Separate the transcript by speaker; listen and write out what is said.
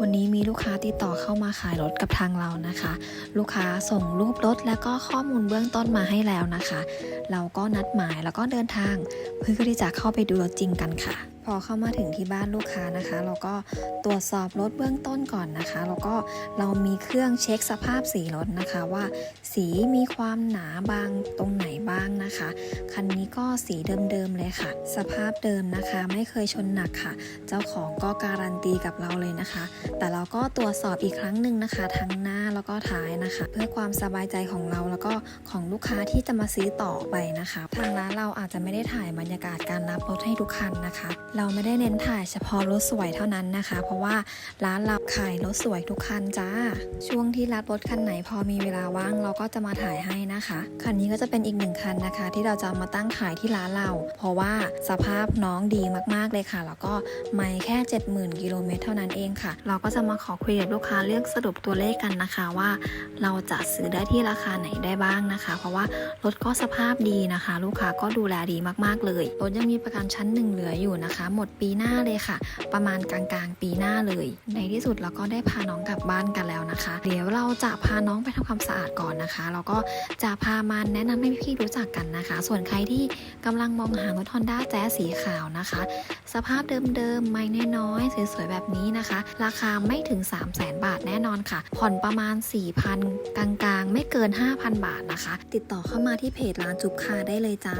Speaker 1: วันนี้มีลูกค้าติดต่อเข้ามาขายรถกับทางเรานะคะ ลูกค้าส่งรูปรถแล้วก็ข้อมูลเบื้องต้นมาให้แล้วนะคะ เราก็นัดหมายแล้วก็เดินทาง เพื่อที่จะเข้าไปดูรถจริงกันค่ะ พอเข้ามาถึงที่บ้านลูกค้านะคะ เราก็ตรวจสอบรถเบื้องต้นก่อนนะคะ แล้วก็เรามีเครื่องเช็คสภาพสีรถนะคะว่า สีมีความหนาบางตรงไหน บ้างนะคะ คันนี้ก็สีเดิมๆเลยค่ะ สภาพเดิมนะคะ ไม่เคยชนหนักค่ะ เจ้าของก็การันตีกับเราเลยนะคะ แต่เราก็ตรวจสอบอีกครั้งหนึ่งนะคะ ทั้งหน้าแล้วก็ท้ายนะคะ เพื่อความสบายใจของเราแล้วก็ของลูกค้าที่จะมาซื้อต่อไปนะคะ ทางร้านเราอาจจะไม่ได้ถ่ายบรรยากาศการรับรถให้ทุกคันนะคะ เราไม่ได้เน้นถ่ายเฉพาะรถสวยเท่านั้นนะคะ เพราะว่าร้านเราขายรถสวยทุกคันจ้า ช่วงที่รับรถคันไหนพอมีเวลาว่างเราก็จะมาถ่ายให้นะคะ คันนี้ก็จะเป็นอีกหนึ่งคันนะคะ ที่เราจะมาตั้งขายที่ร้านเรา เพราะว่าสภาพน้องดีมากๆเลยค่ะ แล้วก็ไม่แค่ 70,000กิโลเมตรเท่านั้นเองค่ะ เราก็จะมาขอคุยกับลูกค้าเรื่องสรุปตัวเลขกันนะคะว่า เราจะซื้อได้ที่ราคาไหนได้บ้างนะคะ เพราะว่ารถก็สภาพดีนะคะ ลูกค้าก็ดูแลดีมากๆเลยรถยังมีประกันชั้นหนึ่งเหลืออยู่นะคะ หมดปีหน้าเลยค่ะ ประมาณกลางๆ ปีหน้าเลย ในที่สุดเราก็ได้พาน้องกลับบ้านกันแล้วนะคะ เดี๋ยวเราจะพาน้องไปทำความสะอาดก่อนนะคะแล้วก็จะพามาแนะนำให้พี่ๆรู้จักกันนะคะ ส่วนใครที่กำลังมองหารถ Honda Jazz สีขาวนะคะ สภาพเดิมๆ ไม่น้อยๆ สวยๆ แบบนี้นะคะ ราคาไม่ถึง 3 0 0 0 0 0 บาทแน่นอนค่ะ ผ่อนประมาณ 4,000 กลางๆ ไม่เกิน 5,000 บาทนะคะ ติดต่อเข้ามาที่เพจร้านจุบคาได้เลยจ้า